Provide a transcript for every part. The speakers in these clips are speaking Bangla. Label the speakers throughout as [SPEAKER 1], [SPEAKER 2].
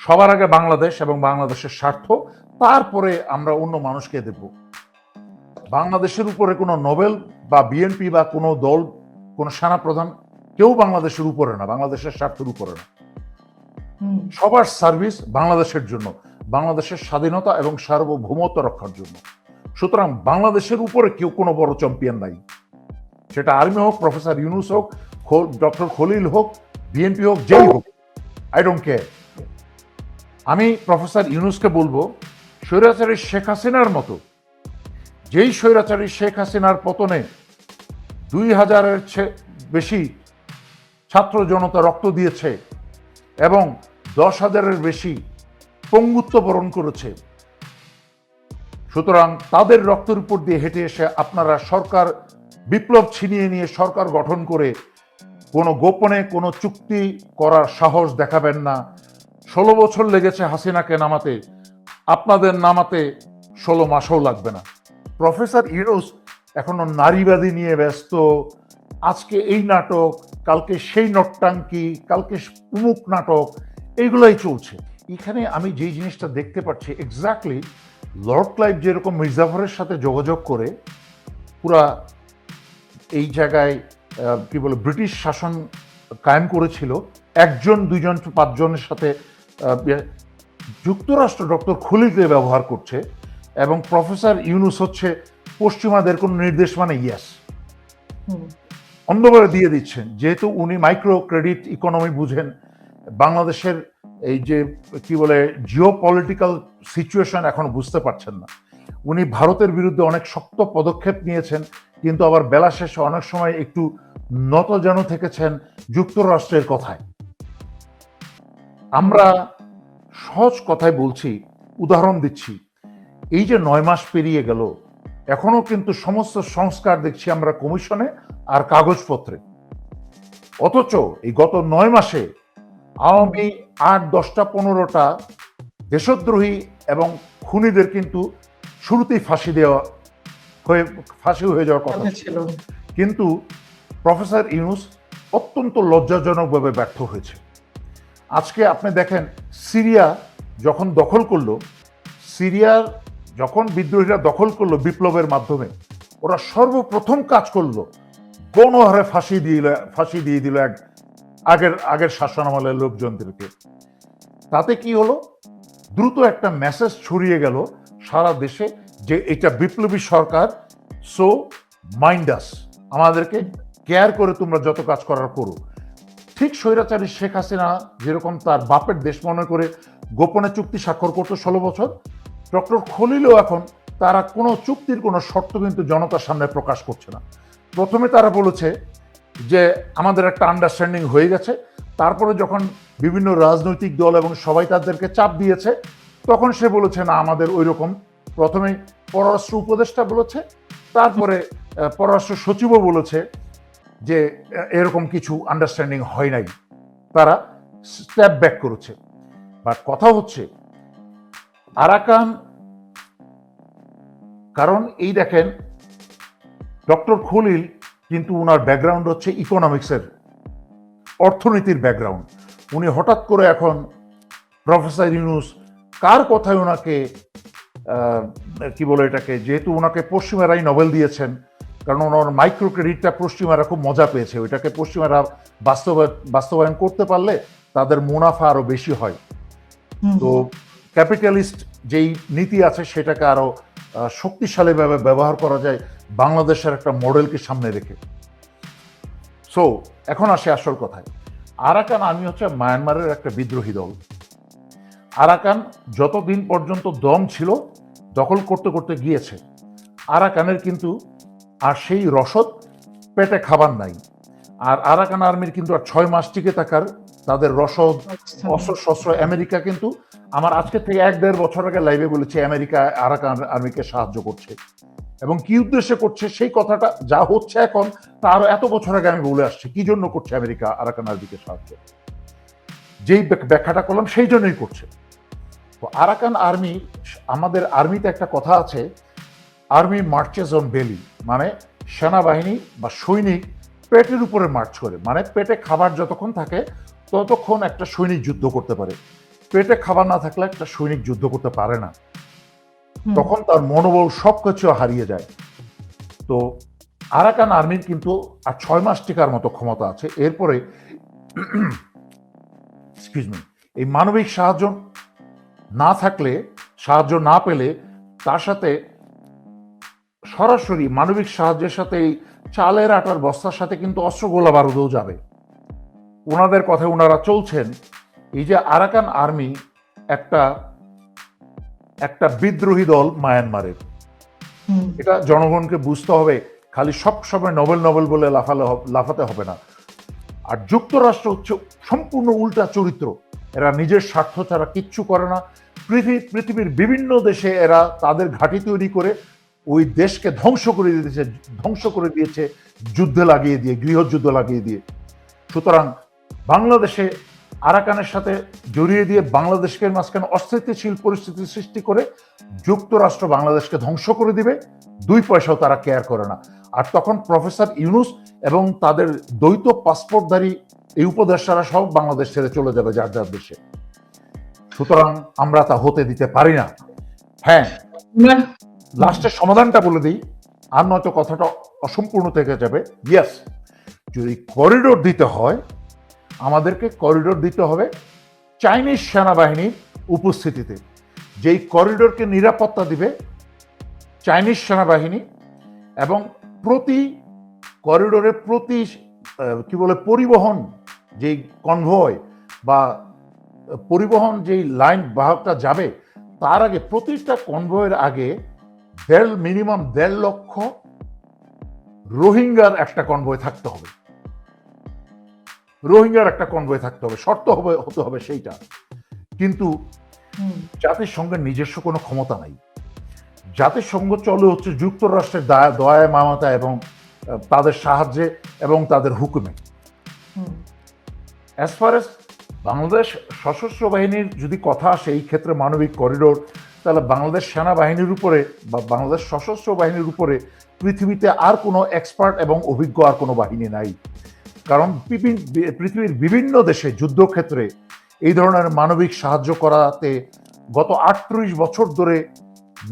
[SPEAKER 1] সবার আগে বাংলাদেশ এবং বাংলাদেশের স্বার্থ তারপরে আমরা অন্য মানুষকে দেব। বাংলাদেশের উপরে কোনো নোবেল বা বিএনপি বা কোনো দল কোনো সেনাপ্রধান কেউ বাংলাদেশের উপরে না বাংলাদেশের স্বার্থের উপরে না। সবার সার্ভিস বাংলাদেশের জন্য বাংলাদেশের স্বাধীনতা এবং সার্বভৌমত্ব রক্ষার জন্য। সুতরাং বাংলাদেশের উপরে কেউ কোনো বড় চ্যাম্পিয়ন নাই। সেটা আর্মি হোক প্রফেসর ইউনুস হোক ডক্টর খলিল হোক বিএনপি হোক যেই হোক আই ডোন্ট কেয়ার আমি প্রফেসর ইউনুসকে বলব, স্বৈরাচারী শেখ হাসিনার মতো, যেই স্বৈরাচারী শেখ হাসিনার পতনে দুই হাজারের বেশি ছাত্র জনতা রক্ত দিয়েছে এবং দশ হাজারের বেশি পঙ্গুত্ব বরণ করেছে, সুতরাং তাদের রক্তের উপর দিয়ে হেঁটে এসে আপনারা সরকার বিপ্লব ছিনিয়ে নিয়ে সরকার গঠন করে কোনো গোপনে কোনো চুক্তি করার সাহস দেখাবেন না। ষোলো বছর লেগেছে হাসিনাকে নামাতে, আপনাদের নামাতে ষোলো মাসও লাগবে না। প্রফেসর ইউনুস এখনও নারীবাদী নিয়ে ব্যস্ত। আজকে এই নাটক, কালকে সেই নট্টাঙ্কি, কালকে উমুক নাটক এইগুলাই চলছে। এখানে আমি যেই জিনিসটা দেখতে পাচ্ছি এক্স্যাক্টলি লর্ড ক্লাইভ যেরকম মির্জাফরের সাথে যোগাযোগ করে, পুরা এই জায়গায় কি বলে, ব্রিটিশ শাসন কায়েম করেছিল, একজন, দুইজন, পাঁচজনের সাথে যুক্তরাষ্ট্র ডক্টর খলিলকে ব্যবহার করছে এবং প্রফেসর ইউনুস হচ্ছে পশ্চিমাদের কোনো নির্দেশ মানে ইয়াস অন্ধকারে দিয়ে দিচ্ছেন। যেহেতু উনি মাইক্রো ক্রেডিট ইকোনমি বুঝেন বাংলাদেশের এই যে কি বলে জিও পলিটিক্যাল সিচুয়েশন এখন বুঝতে পারছেন না। উনি ভারতের বিরুদ্ধে অনেক শক্ত পদক্ষেপ নিয়েছেন কিন্তু আবার বেলা শেষে অনেক সময় একটু নতজানু থেকেছেন যুক্তরাষ্ট্রের কথায়। আমরা সহজ কথায় বলছি উদাহরণ দিচ্ছি। এই যে নয় মাস পেরিয়ে গেল এখনও কিন্তু সমস্ত সংস্কার দেখছি আমরা কমিশনে আর কাগজপত্রে। অথচ এই গত নয় মাসে আওয়ামী আট দশটা পনেরোটা দেশদ্রোহী এবং খুনিদের কিন্তু শুরুতেই ফাঁসি দেওয়া হয়ে ফাঁসি হয়ে যাওয়ার কথা ছিল। কিন্তু প্রফেসর ইউনুস অত্যন্ত লজ্জাজনকভাবে ব্যর্থ হয়েছে। আজকে আপনি দেখেন সিরিয়া যখন দখল করল, সিরিয়ার যখন বিদ্রোহীরা দখল করল বিপ্লবের মাধ্যমে, ওরা সর্বপ্রথম কাজ করল গণহারে ফাঁসি দিয়ে ফাঁসি দিয়ে দিল এক আগের আগের শাসন শাসনামলের লোকজনদেরকে। তাতে কি হলো? দ্রুত একটা মেসেজ ছড়িয়ে গেল সারা দেশে যে এটা বিপ্লবী সরকার সো মাইন্ডাস আমাদেরকে কেয়ার করে তোমরা যত কাজ করার করো। ঠিক স্বৈরাচারী শেখ হাসিনা যেরকম তার বাপের দেশ মনে করে গোপনে চুক্তি স্বাক্ষর করতো ষোলো বছর, ডক্টর খলিলও এখন তারা কোনো চুক্তির কোনো শর্ত কিন্তু জনতার সামনে প্রকাশ করছে না। প্রথমে তারা বলেছে যে আমাদের একটা আন্ডারস্ট্যান্ডিং হয়ে গেছে, তারপরে যখন বিভিন্ন রাজনৈতিক দল এবং সবাই তাদেরকে চাপ দিয়েছে, তখন সে বলেছে, না, আমাদের ওই রকম প্রথমে পররাষ্ট্র উপদেষ্টা বলেছে, তারপরে পররাষ্ট্র সচিবও বলেছে যে এরকম কিছু আন্ডারস্ট্যান্ডিং হয় নাই। তারা স্টেপ ব্যাক করেছে। বাট কথা হচ্ছে, আরাকান, কারণ এই দেখেন, ডক্টর খলিল কিন্তু ওনার ব্যাকগ্রাউন্ড হচ্ছে ইকোনমিক্সের অর্থনীতির ব্যাকগ্রাউন্ড উনি হঠাৎ করে এখন প্রফেসর ইউনুস, কার কথায় ওনাকে কি বলে এটাকে, যেহেতু ওনাকে পশ্চিমারাই নোবেল দিয়েছেন কারণ ওনার মাইক্রো ক্রেডিটটা পশ্চিমারা খুব মজা পেয়েছে। ওইটাকে পশ্চিমারা বাস্তবায়ন বাস্তবায়ন করতে পারলে তাদের মুনাফা আরও বেশি হয়। তো ক্যাপিটালিস্ট যেই নীতি আছে সেটাকে আরও আহ, শক্তিশালীভাবে ব্যবহার করা যায় বাংলাদেশের একটা মডেলকে সামনে রেখে। সো এখন আসে আসল কথায়। আরাকান আর্মি হচ্ছে মায়ানমারের একটা বিদ্রোহী দল। আরাকান যতদিন পর্যন্ত দম ছিল দখল করতে করতে গিয়েছে। আরাকানের কিন্তু আর সেই রসদ পেটে খাবার নাই। আর আরাকান আর্মির কিন্তু আর ছয় মাস টিকে থাকার তাদের রসদ
[SPEAKER 2] আচ্ছা।
[SPEAKER 1] অস্ত্র শস্ত্র আমেরিকা কিন্তু আমার আজকে থেকে এক দেড় বছর আগে লাইভে বলেছে আমেরিকা আরাকান আর্মিকে সাহায্য করছে। এবং কি উদ্দেশ্যে করছে সেই কথাটা যা হচ্ছে এখন তা আরও এত বছর আগে আমি বলে আসছি। কি জন্য করছে আমেরিকা আরাকান আর্মিকে সাহায্য? যেই ব্যাখ্যাটা করলাম সেই জন্যই করছে। তো আরাকান আর্মি আমাদের আর্মিতে একটা কথা আছে আর্মি মার্চেস অন বেলি মানে সেনাবাহিনী বা সৈনিক পেটের উপরে মার্চ করে মানে পেটে খাবার যতক্ষণ থাকে ততক্ষণ একটা সৈনিক যুদ্ধ করতে পারে। পেটে খাবার না থাকলে একটা সৈনিক যুদ্ধ করতে পারে না। তখন তার মনোবল সবকিছু হারিয়ে যায়। তো আরাকান আর্মির কিন্তু আর ছয় মাস টিকার মতো ক্ষমতা আছে। এরপরে এক্সকিউজ মি এই মানবিক সাহায্য না থাকলে সাহায্য না পেলে তার সাথে সরাসরি মানবিক সাহায্যের সাথে এই চালের আটার বস্তার সাথে কিন্তু অস্ত্র গোলা বারুদও যাবে। ওনাদের কথায় ওনারা চলছেন এই যে আরাকান আর্মি একটা একটা বিদ্রোহী দল মায়ানমারের। এটা জনগণকে বুঝতে হবে খালি সব সময় নোবেল নোবেল বলে লাফালে লাফাতে হবে না। আর যুক্তরাষ্ট্র হচ্ছে সম্পূর্ণ উল্টা চরিত্র। এরা নিজের স্বার্থ ছাড়া কিচ্ছু করে না। পৃথিবী পৃথিবীর বিভিন্ন দেশে এরা তাদের ঘাঁটি তৈরি করে ওই দেশকে ধ্বংস করে দিয়েছে, ধ্বংস করে দিয়েছে, যুদ্ধে লাগিয়ে দিয়ে, গৃহযুদ্ধ লাগিয়ে দিয়ে। সুতরাং বাংলাদেশে আরাকানের সাথে জড়িয়ে দিয়ে বাংলাদেশকে মাঝখানে অস্থিতিশীল পরিস্থিতি সৃষ্টি করে যুক্তরাষ্ট্র বাংলাদেশকে ধ্বংস করে দিবে, দুই পয়সাও তারা কেয়ার করে না। আর তখন প্রফেসর ইউনুস এবং তাদের দ্বৈত পাসপোর্টধারী এই উপদেষ্টারা সব বাংলাদেশ ছেড়ে চলে যাবে যার যার দেশে। সুতরাং আমরা তা হতে দিতে পারি না। হ্যাঁ। লাস্টের সমাধানটা বলে দিই। আর নয়তো কথাটা অসম্পূর্ণ থেকে যাবে। ইয়াস যদি করিডোর দিতে হয়, আমাদেরকে করিডোর দিতে হবে চাইনিজ সেনাবাহিনীর উপস্থিতিতে। যেই করিডোরকে নিরাপত্তা দিবে চাইনিজ সেনাবাহিনী এবং প্রতি করিডোরে প্রতি কি বলে, পরিবহন যেই কনভয় বা পরিবহন যেই লাইন বাহকটা যাবে, তার আগে প্রতিটা কনভয়ের আগে দেড় মিনিমাম দেড় লক্ষ রোহিঙ্গার একটা কনভয় থাকতে হবে। রোহিঙ্গার একটা কনভয় থাকতে হবে শর্ত হবে হতে হবে সেইটা। কিন্তু জাতিসংঘের নিজস্ব কোনো ক্ষমতা নাই। জাতিসংঘ চলে হচ্ছে যুক্তরাষ্ট্রের দয়া দয়ায় মামাতা এবং তাদের সাহায্যে এবং তাদের হুকুমে। অ্যাজ ফার এস বাংলাদেশ সশস্ত্র বাহিনীর যদি কথা আসে এই ক্ষেত্রে মানবিক করিডোর তাহলে বাংলাদেশ সেনাবাহিনীর উপরে বা বাংলাদেশ সশস্ত্র বাহিনীর উপরে পৃথিবীতে আর কোনো এক্সপার্ট এবং অভিজ্ঞ আর কোনো বাহিনী নাই। কারণ পৃথিবীর বিভিন্ন দেশে যুদ্ধক্ষেত্রে এই ধরনের মানবিক সাহায্য করাতে গত আটত্রিশ বছর ধরে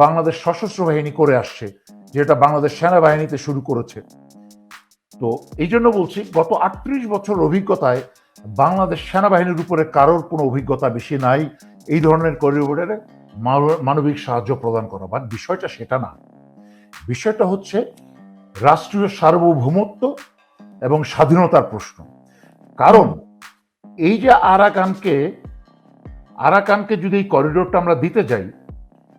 [SPEAKER 1] বাংলাদেশ সশস্ত্র বাহিনী করে আসছে, যেটা বাংলাদেশ সেনাবাহিনীতে শুরু করেছে। তো এই জন্য বলছি, গত আটত্রিশ বছর অভিজ্ঞতায় বাংলাদেশ সেনাবাহিনীর উপরে কারোর কোনো অভিজ্ঞতা বেশি নাই। এই ধরনের করিডোরে মানবিক সাহায্য প্রদান করা। বাট বিষয়টা সেটা না। বিষয়টা হচ্ছে রাষ্ট্রীয় সার্বভৌমত্ব এবং স্বাধীনতার প্রশ্ন। কারণ এই যে আরাকানকে আরাকানকে যদি এই করিডোরটা আমরা দিতে যাই,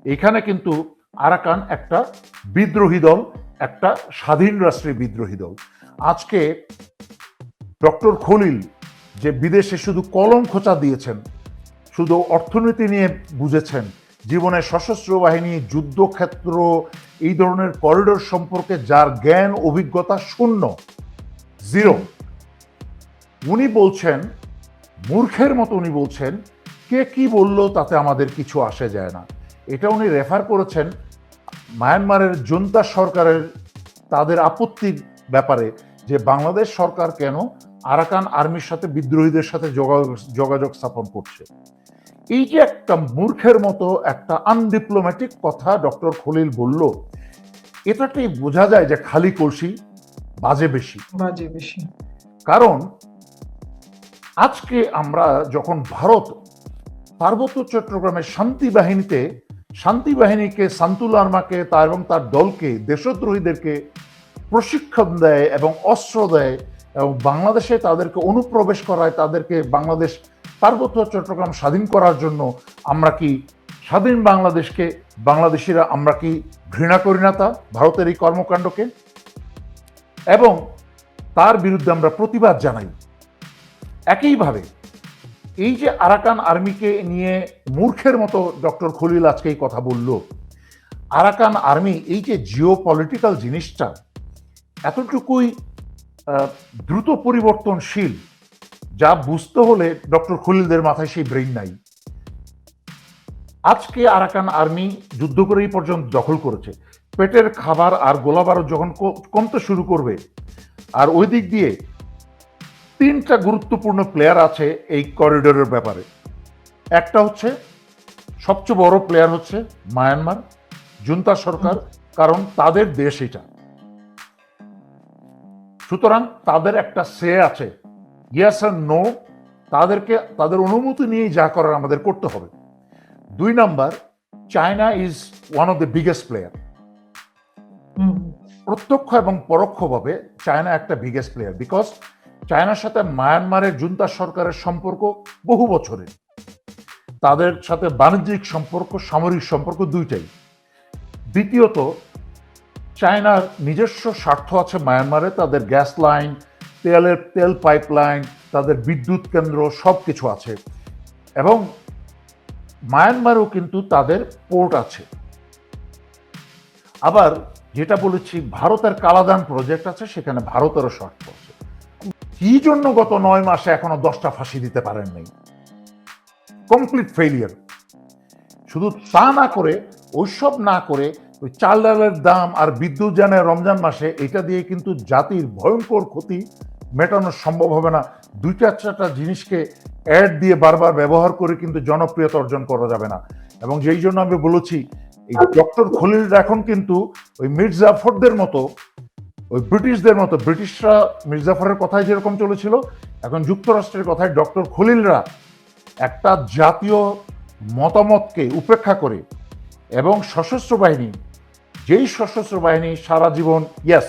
[SPEAKER 1] এখানে কিন্তু আরাকান একটা বিদ্রোহী দল, একটা স্বাধীন রাষ্ট্রের বিদ্রোহী দল। আজকে ডক্টর খলিল যে বিদেশে শুধু কলম খোঁচা দিয়েছেন, শুধু অর্থনীতি নিয়ে বুঝেছেন জীবনে সশস্ত্র বাহিনী, যুদ্ধক্ষেত্র, এই ধরনের করিডোর সম্পর্কে যার জ্ঞান, অভিজ্ঞতা শূন্য জিরো উনি বলছেন, মূর্খের মতো উনি বলছেন, কে কি বলল তাতে আমাদের কিছু আসে যায় না। এটা উনি রেফার করেছেন মায়ানমারের জনতা সরকারের তাদের আপত্তির ব্যাপারে যে বাংলাদেশ সরকার কেন আরাকান আর্মির সাথে বিদ্রোহীদের সাথে যোগাযোগ যোগাযোগ স্থাপন করছে। এই যে একটা মূর্খের মতো একটা আনডিপ্লোম্যাটিক কথা ডক্টর খলিল বলল এটাতেই বোঝা যায় যে খালি কলসি বাজে বেশি।
[SPEAKER 2] বাজে বেশি।
[SPEAKER 1] কারণ আজকে আমরা যখন ভারত পার্বত্য চট্টগ্রামের শান্তি বাহিনীতে শান্তি বাহিনীকে সান্তুল আর্মাকে তার এবং তার দলকে দেশদ্রোহীদেরকে প্রশিক্ষণ দেয় এবং অস্ত্র দেয় এবং বাংলাদেশে তাদেরকে অনুপ্রবেশ করায় তাদেরকে বাংলাদেশ পার্বত্য চট্টগ্রাম স্বাধীন করার জন্য আমরা কি স্বাধীন বাংলাদেশকে, বাংলাদেশিরা আমরা কি ঘৃণা করি না তা, ভারতের এই কর্মকাণ্ডকে? এবং তার বিরুদ্ধে আমরা প্রতিবাদ জানাই। একইভাবে এই যে আরাকান আর্মিকে নিয়ে মূর্খের মতো ডক্টর খলিল আজকে এই কথা বলল, আরাকান আর্মি এই যে জিও পলিটিক্যাল জিনিসটা এতটুকুই দ্রুত পরিবর্তনশীল যা বুঝতে হলে ডক্টর খলিলদের মাথায় সেই ব্রেইন নাই। আজকে আরাকান আর্মি যুদ্ধ করে এই পর্যন্ত দখল করেছে। পেটের খাবার আর গোলাবারও যখন কমতে শুরু করবে, আর ওই দিক দিয়ে তিনটা গুরুত্বপূর্ণ প্লেয়ার আছে এই করিডোরের ব্যাপারে। একটা হচ্ছে, সবচেয়ে বড় প্লেয়ার হচ্ছে মায়ানমার, জুন্তা সরকার, কারণ তাদের দেশ এটা। সুতরাং তাদের একটা সে আছে। ইয়েস আর নো তাদেরকে তাদের অনুমতি নিয়েই যা করার আমাদের করতে হবে। দুই number China is one of the biggest player প্রত্যক্ষ এবং পরোক্ষভাবে চায়না একটা বিগেস্ট প্লেয়ার বিকজ চায়নার সাথে মায়ানমারের জুন্তা সরকারের সম্পর্ক বহু বছরের। তাদের সাথে বাণিজ্যিক সম্পর্ক সামরিক সম্পর্ক দুইটাই। দ্বিতীয়ত চায়নার নিজস্ব স্বার্থ আছে মায়ানমারে তাদের গ্যাস লাইন তেলের তেল পাইপলাইন তাদের বিদ্যুৎ কেন্দ্র সব কিছু আছে। এবং মায়ানমারেও কিন্তু তাদের পোর্ট আছে। আবার যেটা বলেছি, ভারতের কালাদান প্রজেক্ট আছে, সেখানে ভারতেরও স্বার্থ আছে। কি জন্য গত নয় মাসে এখনও দশটা ফাঁসি দিতে পারেন নাই কমপ্লিট ফেলিয়ার শুধু তা না করে, ওইসব না করে, ওই চাল ডালের দাম আর বিদ্যুৎ জানে রমজান মাসে, এটা দিয়ে কিন্তু জাতির ভয়ঙ্কর ক্ষতি মেটানো সম্ভব হবে না। দুইটা চারটা জিনিসকে অ্যাড দিয়ে বারবার ব্যবহার করে কিন্তু জনপ্রিয়তা অর্জন করা যাবে না। এবং যেই জন্য আমি বলেছি, এই ডক্টর খলিল এখন কিন্তু ওই মির্জাফরদের মতো, ওই ব্রিটিশদের মতো, ব্রিটিশরা মির্জাফরের কথায় যেরকম চলেছিল, এখন যুক্তরাষ্ট্রের কথায় ডক্টর খলিলরা একটা জাতীয় মতামতকে উপেক্ষা করে এবং সশস্ত্র বাহিনী, যেই সশস্ত্র বাহিনী সারা জীবন ইয়াস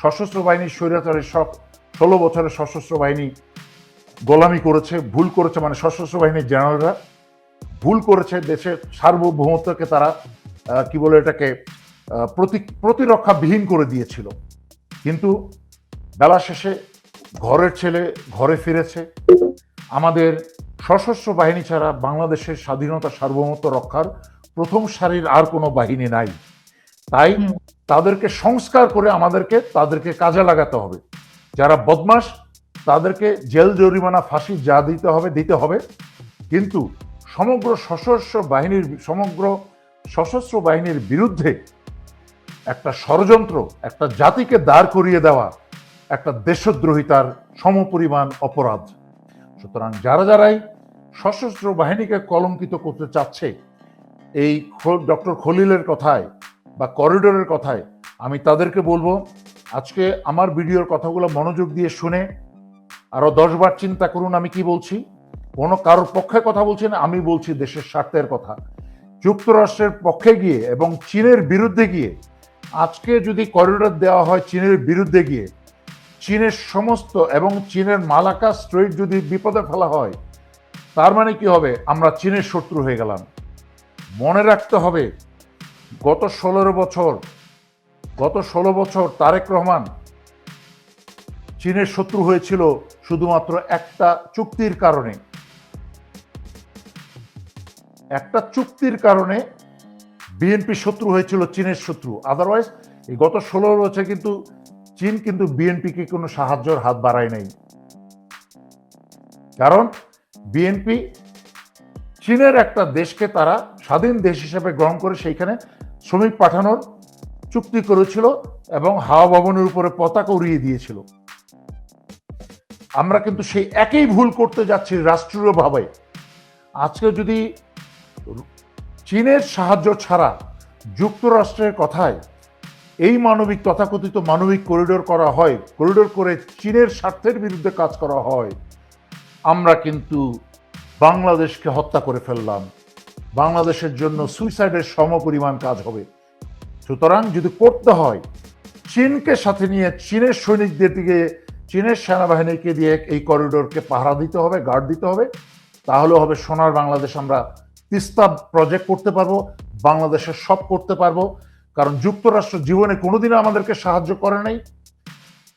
[SPEAKER 1] সশস্ত্র বাহিনীর স্বৈরাচারের সব ষোলো বছরের সশস্ত্র বাহিনী গোলামি করেছে ভুল করেছে মানে সশস্ত্র বাহিনীর জেনারেলরা ভুল করেছে দেশের সার্বভৌমত্বকে তারা কি বলে এটাকে প্রতি প্রতিরক্ষাবিহীন করে দিয়েছিল। কিন্তু বেলা শেষে ঘরের ছেলে ঘরে ফিরেছে। আমাদের সশস্ত্র বাহিনী ছাড়া বাংলাদেশের স্বাধীনতা সার্বভৌমত্ব রক্ষার প্রথম সারির আর কোনো বাহিনী নাই। তাই তাদেরকে সংস্কার করে আমাদেরকে তাদেরকে কাজে লাগাতে হবে। যারা বদমাস তাদেরকে জেল জরিমানা, ফাঁসি যা দিতে হবে দিতে হবে। কিন্তু সমগ্র সশস্ত্র বাহিনীর, সমগ্র সশস্ত্র বাহিনীর বিরুদ্ধে একটা ষড়যন্ত্র, একটা জাতিকে দাঁড় করিয়ে দেওয়া, একটা দেশদ্রোহিতার সমপরিমাণ অপরাধ। সুতরাং যারা যারাই সশস্ত্র বাহিনীকে কলঙ্কিত করতে চাচ্ছে, এই ডক্টর খলিলের কথায় বা করিডোরের কথায় আমি তাদেরকে বলব আজকে আমার ভিডিওর কথাগুলো মনোযোগ দিয়ে শুনে আরও দশবার চিন্তা করুন আমি কি বলছি। কোনো কারোর পক্ষে কথা বলছি না, আমি বলছি দেশের স্বার্থের কথা। যুক্তরাষ্ট্রের পক্ষে গিয়ে এবং চীনের বিরুদ্ধে গিয়ে, আজকে যদি করিডোর দেওয়া হয় চীনের বিরুদ্ধে গিয়ে, চীনের সমস্ত এবং চীনের মালাকা স্ট্রেট যদি বিপদে ফেলা হয়, তার মানে কি হবে? আমরা চীনের শত্রু হয়ে গেলাম। মনে রাখতে হবে, গত ষোলো বছর গত ষোলো বছর তারেক রহমান চীনের শত্রু হয়েছিল শুধুমাত্র একটা চুক্তির কারণে। একটা চুক্তির কারণে বিএনপি শত্রু হয়েছিল চীনের শত্রু। আদারওয়াইজ এই গত ষোলো বছর কিন্তু চীন কিন্তু বিএনপিকে কোনো সাহায্যের হাত বাড়ায় নাই। কারণ বিএনপি চীনের একটা দেশকে তারা স্বাধীন দেশ হিসেবে গ্রহণ করে সেইখানে শ্রমিক পাঠানোর চুক্তি করেছিল এবং হাওয়া ভবনের উপরে পতাকা উড়িয়ে দিয়েছিল। আমরা কিন্তু সেই একই ভুল করতে যাচ্ছি রাষ্ট্রীয়ভাবে। আজকে যদি চীনের সাহায্য ছাড়া যুক্তরাষ্ট্রের কথায় এই মানবিক তথাকথিত মানবিক করিডোর করা হয়, করিডোর করে চীনের স্বার্থের বিরুদ্ধে কাজ করা হয়, আমরা কিন্তু বাংলাদেশকে হত্যা করে ফেললাম। বাংলাদেশের জন্য সুইসাইডের সমপরিমাণ কাজ হবে। সুতরাং যদি করতে হয়, চীনকে সাথে নিয়ে চীনের সৈনিকদের দিকে, চীনের সেনাবাহিনীকে দিয়ে এই করিডোরকে পাহারা দিতে হবে, গার্ড দিতে হবে, তাহলে হবে সোনার বাংলাদেশ আমরা তিস্তা প্রজেক্ট করতে পারব বাংলাদেশের সব করতে পারব। কারণ যুক্তরাষ্ট্র জীবনে কোনোদিনও আমাদেরকে সাহায্য করে নাই,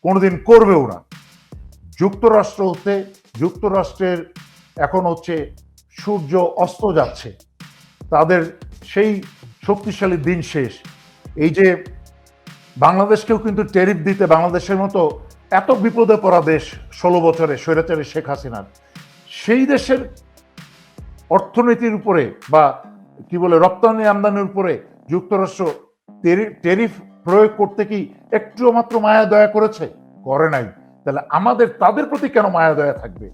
[SPEAKER 1] কোনোদিন করবেও না। যুক্তরাষ্ট্র হতে, যুক্তরাষ্ট্রের এখন হচ্ছে সূর্য অস্ত যাচ্ছে, তাদের সেই শক্তিশালী দিন শেষ। এই যে বাংলাদেশকেও কিন্তু টেরিফ দিতে বাংলাদেশের মতো এত বিপদে পড়া দেশ ষোলো বছরে স্বৈরাচারী শেখ হাসিনার, সেই দেশের অর্থনীতির উপরে বা কি বলে রপ্তানি আমদানির উপরে যুক্তরাষ্ট্র টেরি- টেরিফ প্রয়োগ করতে কি একটু মাত্র মায়া দয়া করেছে? করে নাই। তাহলে আমাদের, তাদের প্রতি কেন মায়া দয়া থাকবে?